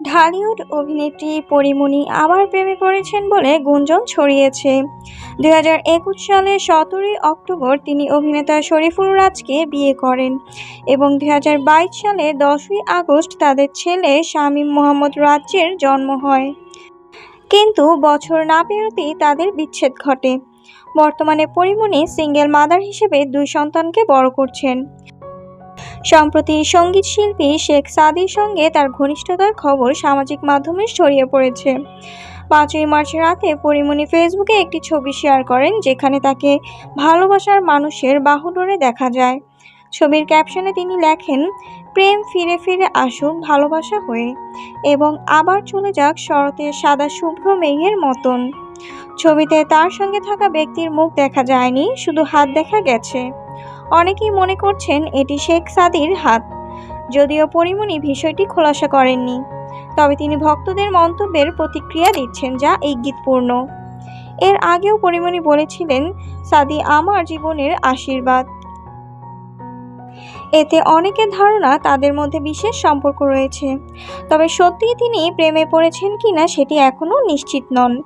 ঢালিউড অভিনেত্রী পরিমণি আবার প্রেমে পড়েছেন বলে গুঞ্জন ছড়িয়েছে। একুশ সালের সতেরোই অক্টোবর তিনি অভিনেতা শরীফুল রাজকে বিয়ে করেন এবং বাইশ সালের দশই আগস্ট তাদের ছেলে শামীম মোহাম্মদ রাজ্যের জন্ম হয়। কিন্তু বছর না পেরোতেই তাদের বিচ্ছেদ ঘটে। বর্তমানে পরিমণি সিঙ্গেল মাদার হিসেবে দুই সন্তানকে বড় করছেন। সম্প্রতি সংগীত শিল্পী শেখ সাদির সঙ্গে তার ঘনিষ্ঠতার খবর সামাজিক মাধ্যমে ছড়িয়ে পড়েছে। পাঁচই মার্চ রাতে পরিমণি ফেসবুকে একটি ছবি শেয়ার করেন যেখানে তাকে ভালোবাসার মানুষের বাহুডোরে দেখা যায়। ছবির ক্যাপশনে তিনি লেখেন, প্রেম ফিরে ফিরে আসুক ভালোবাসা হয়ে এবং আবার চলে যাক শরতের সাদা শুভ্র মেঘের মতন। ছবিতে তার সঙ্গে থাকা ব্যক্তির মুখ দেখা যায়নি, শুধু হাত দেখা গেছে। অনেকেই মনে করছেন এটি শেখ সাদির হাত। যদিও পরিমণি বিষয়টি খোলাসা করেননি। তবে তিনি ভক্তদের মন্তব্যের প্রতিক্রিয়া দিচ্ছেন যা ইঙ্গিতপূর্ণ এর আগেও পরিমণি বলেছিলেন, সাদি আমার জীবনের আশীর্বাদ। এতে অনেকের ধারণা তাদের মধ্যে বিশেষ সম্পর্ক রয়েছে। তবে সত্যিই তিনি প্রেমে পড়েছেন কিনা সেটি এখনও নিশ্চিত নন।